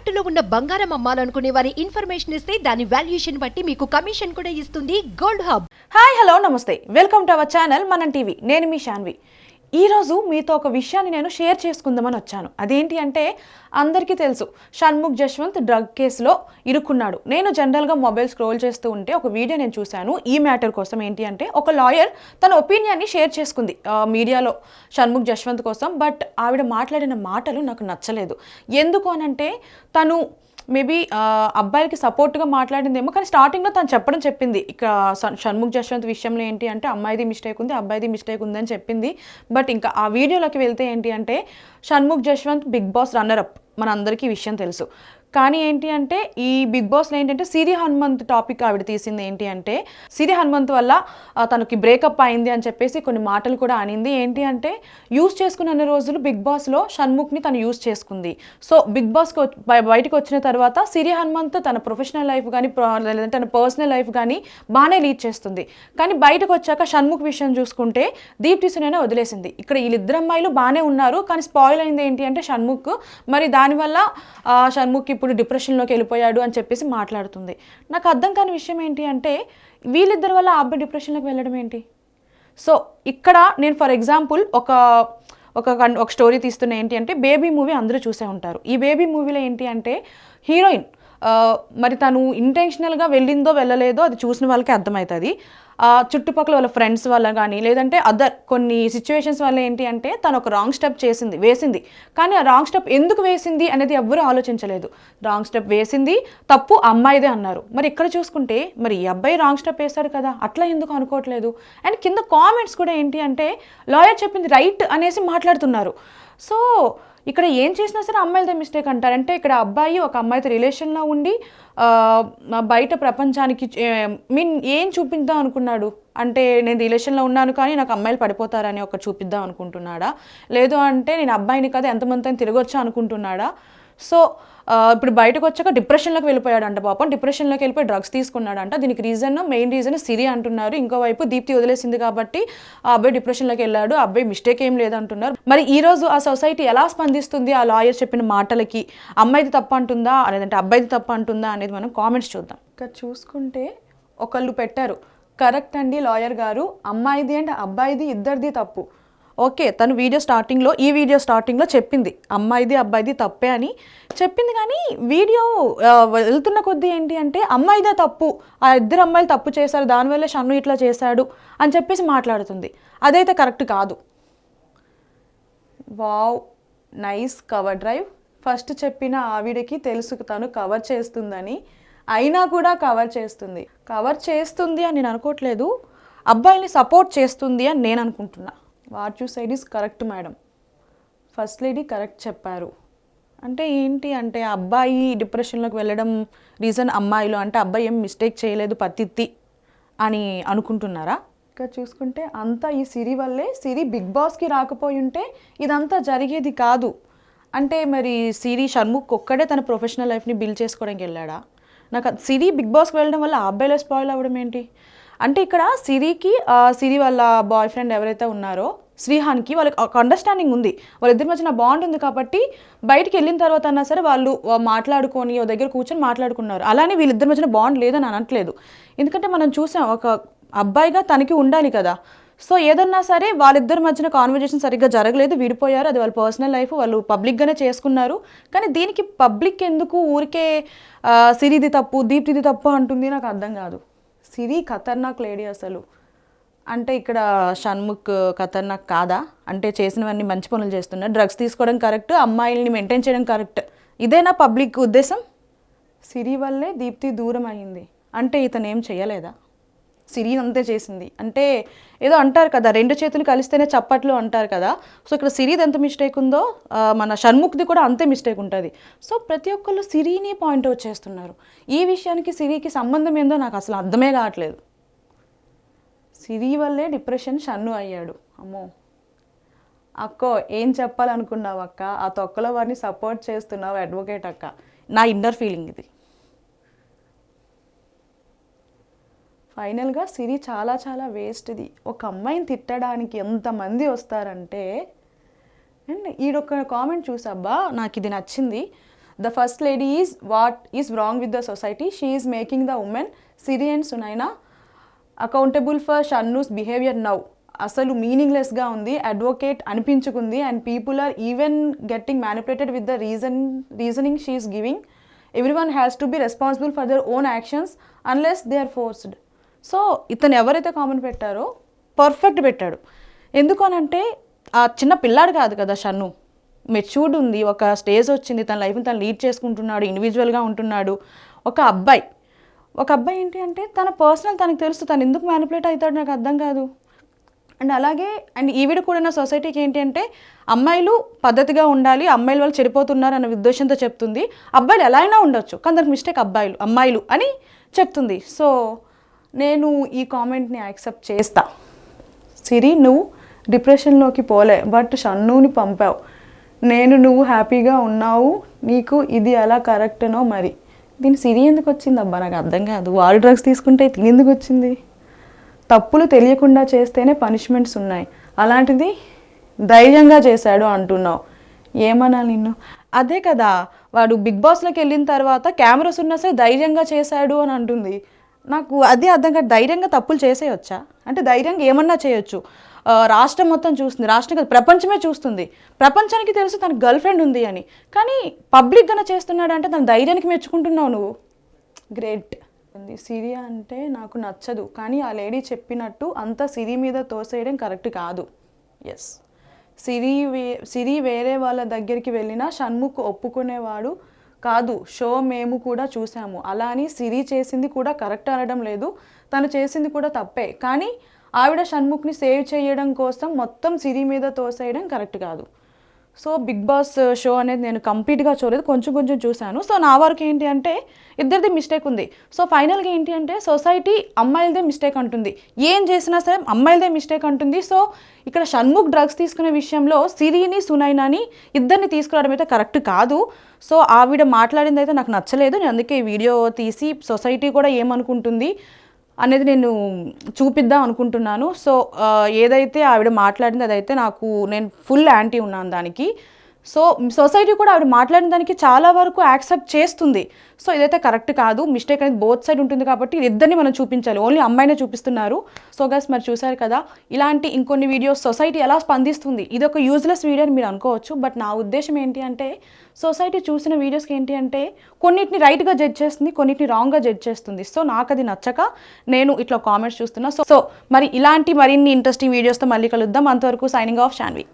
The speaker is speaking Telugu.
తాకట్టులో ఉన్న బంగారం అమ్మాలనుకునే వారి ఇన్ఫర్మేషన్ ఇస్తే దాని వాల్యుయేషన్ బట్టి మీకు కమిషన్ కూడా ఇస్తుంది గోల్డ్ హబ్. హాయ్ హలో నమస్తే. Welcome to our channel Manam TV. నేను మీ శాన్వి ఈరోజు మీతో ఒక విషయాన్ని నేను షేర్ చేసుకుందామని వచ్చాను. అదేంటి అంటే అందరికీ తెలుసు షణ్ముఖ్ జశ్వంత్ డ్రగ్ కేసులో ఇరుక్కున్నాడు. నేను జనరల్గా మొబైల్ స్క్రోల్ చేస్తూ ఉంటే ఒక వీడియో నేను చూశాను. ఈ మ్యాటర్ కోసం ఏంటి అంటే ఒక లాయర్ తన ఒపీనియన్ని షేర్ చేసుకుంది. మీడియాలో షణ్ముఖ్ జశ్వంత్ కోసం బట్ ఆవిడ మాట్లాడిన మాటలు నాకు నచ్చలేదు. ఎందుకు అనంటే తను మేబీ అబ్బాయిలకి సపోర్ట్గా మాట్లాడిందేమో కానీ స్టార్టింగ్లో తను చెప్పడం చెప్పింది. ఇక షణ్ముఖ్ జశ్వంత్ విషయంలో ఏంటి అంటే అమ్మాయిది మిస్టేక్ ఉంది అబ్బాయిది మిస్టేక్ ఉందని చెప్పింది. బట్ ఇంకా ఆ వీడియోలోకి వెళ్తే ఏంటి అంటే Shanmukh Jaswanth Bigg Boss runner up మనందరికీ విషయం తెలుసు. కానీ ఏంటి అంటే ఈ బిగ్ బాస్లో ఏంటంటే సిరి హనుమంత్ టాపిక్ ఆవిడ తీసింది ఏంటి అంటే సిరి హనుమంత్ వల్ల తనకి బ్రేకప్ అయింది అని చెప్పేసి కొన్ని మాటలు కూడా అనింది. ఏంటి అంటే యూస్ చేసుకున్న అన్ని రోజులు బిగ్ బాస్లో షణ్ముఖ్ని తను యూస్ చేసుకుంది. సో బిగ్ బాస్కి బయటకు వచ్చిన తర్వాత సిరి హనుమంత్ తన ప్రొఫెషనల్ లైఫ్ కానీ లేదంటే తన పర్సనల్ లైఫ్ కానీ బాగానే లీడ్ చేస్తుంది. కానీ బయటకు వచ్చాక షణ్ముఖ్ విషయం చూసుకుంటే దీప్తి సునేనే వదిలేసింది. ఇక్కడ వీళ్ళిద్దరు అమ్మాయిలు బాగానే ఉన్నారు. కానీ స్పాయిల్ అయింది ఏంటి అంటే షణ్ముఖ్. మరి దానివల్ల షణ్ముఖ్ ఇప్పుడు డిప్రెషన్లోకి వెళ్ళిపోయాడు అని చెప్పేసి మాట్లాడుతుంది. నాకు అర్థం కాని విషయం ఏంటి అంటే వీళ్ళిద్దరి వల్ల ఆ అబ్బాయి డిప్రెషన్లోకి వెళ్ళడం ఏంటి? సో ఇక్కడ నేను ఫర్ ఎగ్జాంపుల్ ఒక ఒక ఒక స్టోరీ తీస్తున్న ఏంటి అంటే బేబీ మూవీ అందరూ చూసే ఉంటారు. ఈ బేబీ మూవీలో ఏంటి అంటే హీరోయిన్ మరి తను ఇంటెన్షనల్గా వెళ్ళిందో వెళ్ళలేదో అది చూసిన వాళ్ళకి అర్థమవుతుంది. ఆ, చుట్టుపక్కల వాళ్ళ ఫ్రెండ్స్ వల్ల కానీ లేదంటే అదర్ కొన్ని సిచ్యువేషన్స్ వల్ల ఏంటి అంటే తను ఒక రాంగ్ స్టెప్ చేసింది వేసింది. కానీ ఆ రాంగ్ స్టెప్ ఎందుకు వేసింది అనేది ఎవ్వరూ ఆలోచించలేదు. రాంగ్ స్టెప్ వేసింది తప్పు అమ్మాయిదే అన్నారు. మరి ఇక్కడ చూసుకుంటే మరి ఈ అబ్బాయి రాంగ్ స్టెప్ వేశాడు కదా అట్లా ఎందుకు అనుకోవట్లేదు? అండ్ కింద కామెంట్స్ కూడా ఏంటి అంటే లాయర్ చెప్పింది రైట్ అనేసి మాట్లాడుతున్నారు. సో ఇక్కడ ఏం చేసినా సరే అమ్మాయిలదే మిస్టేక్ అంటారు. అంటే ఇక్కడ అబ్బాయి ఒక అమ్మాయితో రిలేషన్లో ఉండి బయట ప్రపంచానికి మీన్ ఏం చూపిద్దాం అనుకున్నాడు? అంటే నేను రిలేషన్లో ఉన్నాను కానీ నాకు అమ్మాయిలు పడిపోతారని ఒక చూపిద్దాం అనుకుంటున్నాడా? లేదు అంటే నేను అబ్బాయిని కదా ఎంతమంది తిరగొచ్చా అనుకుంటున్నాడా? సో ఇప్పుడు బయటకు వచ్చాక డిప్రెషన్లోకి వెళ్ళిపోయాడంట పాపం. డిప్రెషన్లోకి వెళ్ళిపోయి డ్రగ్స్ తీసుకున్నాడంట. దీనికి రీజన్ మెయిన్ రీజన్ సిరి అంటున్నారు. ఇంకోవైపు దీప్తి వదిలేసింది కాబట్టి ఆ అబ్బాయి డిప్రెషన్లోకి వెళ్ళాడు. ఆ అబ్బాయి మిస్టేక్ ఏం లేదంటున్నారు. మరి ఈ రోజు ఆ సొసైటీ ఎలా స్పందిస్తుంది ఆ లాయర్ చెప్పిన మాటలకి? అమ్మాయిది తప్పు అంటుందా? లేదంటే అబ్బాయిది తప్పు అంటుందా? అనేది మనం కామెంట్స్ చూద్దాం. ఇక్కడ చూసుకుంటే ఒకళ్ళు పెట్టారు. కరెక్ట్ అండి లాయర్ గారు. అమ్మాయిది అండ్ అబ్బాయిది ఇద్దరిది తప్పు. ఓకే తను వీడియో స్టార్టింగ్లో ఈ వీడియో స్టార్టింగ్లో చెప్పింది. అమ్మాయిది అబ్బాయిది తప్పే అని చెప్పింది. కానీ వీడియో వెళ్తున్న కొద్దీ ఏంటి అంటే అమ్మాయిదే తప్పు. ఆ ఇద్దరు అమ్మాయిలు తప్పు చేశారు దానివల్ల షన్ను ఇట్లా చేశాడు అని చెప్పేసి మాట్లాడుతుంది. అదైతే కరెక్ట్ కాదు. Wow nice cover drive. First చెప్పిన ఆవిడకి తెలుసు తను కవర్ చేస్తుందని. అయినా కూడా కవర్ చేస్తుంది. కవర్ చేస్తుంది అని నేను అనుకోవట్లేదు. అబ్బాయిని సపోర్ట్ చేస్తుంది అని నేను అనుకుంటున్నా. What you said is correct madam? First lady correct చెప్పారు. అంటే ఏంటి అంటే అబ్బాయి డిప్రెషన్లోకి వెళ్ళడం రీజన్ అమ్మాయిలు అంటే అబ్బాయి ఏం మిస్టేక్ చేయలేదు పత్తిత్తి అని అనుకుంటున్నారా? ఇంకా చూసుకుంటే అంతా ఈ సిరి వల్లే సిరి బిగ్ బాస్కి రాకపోయి ఉంటే ఇదంతా జరిగేది కాదు. అంటే మరి సిరి షణ్ముఖ్ ఒక్కడే తన ప్రొఫెషనల్ లైఫ్ని బిల్డ్ చేసుకోవడానికి వెళ్ళాడా? నాకు సిరి బిగ్ బాస్కి వెళ్ళడం వల్ల ఆ అబ్బాయిలో స్పాయిల్ అవ్వడం ఏంటి? అంటే ఇక్కడ సిరికి సిరి వాళ్ళ బాయ్ ఫ్రెండ్ ఎవరైతే ఉన్నారో శ్రీహాన్కి వాళ్ళకి ఒక అండర్స్టాండింగ్ ఉంది. వాళ్ళిద్దరి మధ్యన బాండ్ ఉంది కాబట్టి బయటికి వెళ్ళిన తర్వాత అన్నా సరే వాళ్ళు మాట్లాడుకొని ఓ దగ్గర కూర్చొని మాట్లాడుకున్నారు. అలానే వీళ్ళిద్దరి మధ్యన బాండ్ లేదని అనట్లేదు. ఎందుకంటే మనం చూసాం ఒక అబ్బాయిగా తనకి ఉండాలి కదా. సో ఏదన్నా సరే వాళ్ళిద్దరి మధ్యన కాన్వర్జేషన్ సరిగ్గా జరగలేదు విడిపోయారు. అది వాళ్ళ పర్సనల్ లైఫ్ వాళ్ళు పబ్లిక్గానే చేసుకున్నారు. కానీ దీనికి పబ్లిక్ ఎందుకు ఊరికే సిరిది తప్పు దీప్తిది తప్పు అంటుంది నాకు అర్థం కాదు. సిరి ఖతర్నాక్ లేడీ అసలు. అంటే ఇక్కడ షణ్ముఖ్ ఖతర్నాక్ కాదా? అంటే చేసినవన్నీ మంచి పనులు చేస్తున్నా. డ్రగ్స్ తీసుకోవడం కరెక్ట్ అమ్మాయిల్ని మెయింటైన్ చేయడం కరెక్ట్. ఇదేనా పబ్లిక్ ఉద్దేశం? సిరి వల్లే దీప్తి దూరం అయింది. అంటే ఇతను ఏం చేయలేదా? సిరి అంతే చేసింది. అంటే ఏదో అంటారు కదా రెండు చేతులు కలిస్తేనే చప్పట్లు అంటారు కదా. సో ఇక్కడ సిరీది ఎంత మిస్టేక్ ఉందో మన షణ్ముఖ్ది కూడా అంతే మిస్టేక్ ఉంటుంది. సో ప్రతి ఒక్కళ్ళు సిరీని పాయింట్ అవుట్ చేస్తున్నారు. ఈ విషయానికి సిరీకి సంబంధం ఏందో నాకు అసలు అర్థమే కావట్లేదు. సిరి వల్లే డిప్రెషన్ షన్ను అయ్యాడు. అమ్మో. అక్కో ఏం చెప్పాలనుకున్నావు అక్క ఆ తొక్కలో వారిని సపోర్ట్ చేస్తున్నావు అడ్వకేట్ అక్క. నా ఇన్నర్ ఫీలింగ్ ఇది. ఫైనల్గా సిరి చాలా చాలా వేస్ట్ది. ఒక అమ్మాయిని తిట్టడానికి ఎంతమంది వస్తారంటే అండ్ ఈడొక కామెంట్ చూసబ్బా నాకు ఇది నచ్చింది. The first lady is what is wrong with the society. She is making the women Siri and Sunaina accountable for Shannu's behaviour now. అసలు మీనింగ్లెస్గా ఉంది advocate అనిపించుకుంది and people are even getting manipulated with the reason reasoning she is giving. Everyone has to be responsible for their own actions unless they are forced. So ఇతను ఎవరైతే కామెంట్ పెట్టారో పర్ఫెక్ట్ పెట్టాడు. ఎందుకు అనంటే ఆ చిన్న పిల్లాడు కాదు కదా షన్ను. మెచ్యూర్డ్ ఉంది ఒక స్టేజ్ వచ్చింది తన లైఫ్ని తను లీడ్ చేసుకుంటున్నాడు ఇండివిజువల్గా ఉంటున్నాడు. ఒక అబ్బాయి. ఒక అబ్బాయి ఏంటి అంటే తన పర్సనల్ తనకు తెలుసు తను ఎందుకు మ్యానిపులేట్ అవుతాడు నాకు అర్థం కాదు. అండ్ అలాగే అండ్ ఈవిడ కూడా నా సొసైటీకి ఏంటి అంటే అమ్మాయిలు పద్ధతిగా ఉండాలి అమ్మాయిలు వాళ్ళు చెడిపోతున్నారు అన్న ఉద్దేశంతో చెప్తుంది. అబ్బాయిలు ఎలా అయినా ఉండొచ్చు కానీ దానికి మిస్టేక్ అబ్బాయిలు అమ్మాయిలు అని చెప్తుంది. సో నేను ఈ కామెంట్ని యాక్సెప్ట్ చేస్తా. సిరి నువ్వు డిప్రెషన్లోకి పోలే బట్ షన్నుని పంపావు. నేను నువ్వు హ్యాపీగా ఉన్నావు నీకు ఇది ఎలా కరెక్ట్నో మరి. దీని సిరి ఎందుకు వచ్చింది అబ్బా? నాకు అర్థం కాదు. వాడు డ్రగ్స్ తీసుకుంటే తిని ఎందుకు వచ్చింది? తప్పులు తెలియకుండా చేస్తేనే పనిష్మెంట్స్ ఉన్నాయి. అలాంటిది ధైర్యంగా చేశాడు అంటున్నావు. ఏమన్నా నిన్ను? అదే కదా. వాడు బిగ్ బాస్లోకి వెళ్ళిన తర్వాత కెమెరాస్ ఉన్నా సరే ధైర్యంగా చేశాడు అని అంటుంది. నాకు అదే అర్థం కాదు ధైర్యంగా తప్పులు చేసేయొచ్చా? అంటే ధైర్యంగా ఏమన్నా చేయొచ్చు. రాష్ట్రం మొత్తం చూస్తుంది. రాష్ట్రం కాదు ప్రపంచమే చూస్తుంది. ప్రపంచానికి తెలుసు తన గర్ల్ ఫ్రెండ్ ఉంది అని. కానీ పబ్లిక్గానే చేస్తున్నాడు అంటే తన ధైర్యానికి మెచ్చుకుంటున్నావు నువ్వు. గ్రేట్. ఉంది. సిరి అంటే నాకు నచ్చదు. కానీ ఆ లేడీ చెప్పినట్టు అంత సిరి మీద తోసేయడం కరెక్ట్ కాదు. ఎస్ సిరి వే సిరి వేరే వాళ్ళ దగ్గరికి వెళ్ళినా షణ్ముఖ్ ఒప్పుకునేవాడు. కాదు షో మేము కూడా చూసాము అలా అని సిరి చేసింది కూడా కరెక్ట్ అనడం లేదు. తను చేసింది కూడా తప్పే. కానీ ఆవిడ షణ్ముఖ్ని సేవ్ చేయడం కోసం మొత్తం సిరి మీద తోసేయడం కరెక్ట్ కాదు. So Bigg Boss uh, show అనేది నేను కంప్లీట్గా చూడలేదు. కొంచెం కొంచెం చూశాను. సో నా వరకు ఏంటి అంటే ఇద్దరిది మిస్టేక్ ఉంది. సో ఫైనల్గా ఏంటి అంటే సొసైటీ అమ్మాయిలదే మిస్టేక్ అంటుంది. ఏం చేసినా సరే అమ్మాయిలదే మిస్టేక్ అంటుంది. సో ఇక్కడ షణ్ముఖ్ డ్రగ్స్ తీసుకునే విషయంలో సిరిని సునైనాని ఇద్దరిని తీసుకురావడం అయితే కరెక్ట్ కాదు. సో ఆవిడ మాట్లాడింది అయితే నాకు నచ్చలేదు. నేను అందుకే ఈ వీడియో తీసి సొసైటీ కూడా ఏమనుకుంటుంది? అనేది నేను చూపిద్దాం అనుకుంటున్నాను. సో ఏదైతే ఆవిడ మాట్లాడింది అదైతే నాకు నేను ఫుల్ యాంటీ ఉన్నాను దానికి. సో సొసైటీ కూడా ఆవిడ మాట్లాడిన దానికి చాలా వరకు యాక్సెప్ట్ చేస్తుంది. సో ఇదైతే కరెక్ట్ కాదు. మిస్టేక్ అనేది బోత్ సైడ్ ఉంటుంది కాబట్టి ఇద్దరిని మనం చూపించాలి. ఓన్లీ అమ్మాయినే చూపిస్తున్నారు. సో గస్ మరి చూశారు కదా ఇలాంటి ఇంకొన్ని వీడియోస్ సొసైటీ ఎలా స్పందిస్తుంది? ఇది ఒక యూజ్లెస్ వీడియో అని మీరు అనుకోవచ్చు బట్ నా ఉద్దేశం ఏంటి అంటే సొసైటీ చూసిన వీడియోస్కి ఏంటి అంటే కొన్నిటిని రైట్గా జడ్జ్ చేస్తుంది కొన్నిటిని రాంగ్గా జడ్జ్ చేస్తుంది. సో నాకు అది నచ్చక నేను ఇట్లా కామెంట్స్ చూస్తున్నా. సో సో మరి ఇలాంటి మరిన్ని ఇంట్రెస్టింగ్ వీడియోస్తో మళ్ళీ కలుద్దాం. అంతవరకు సైనింగ్ ఆఫ్ షాన్వి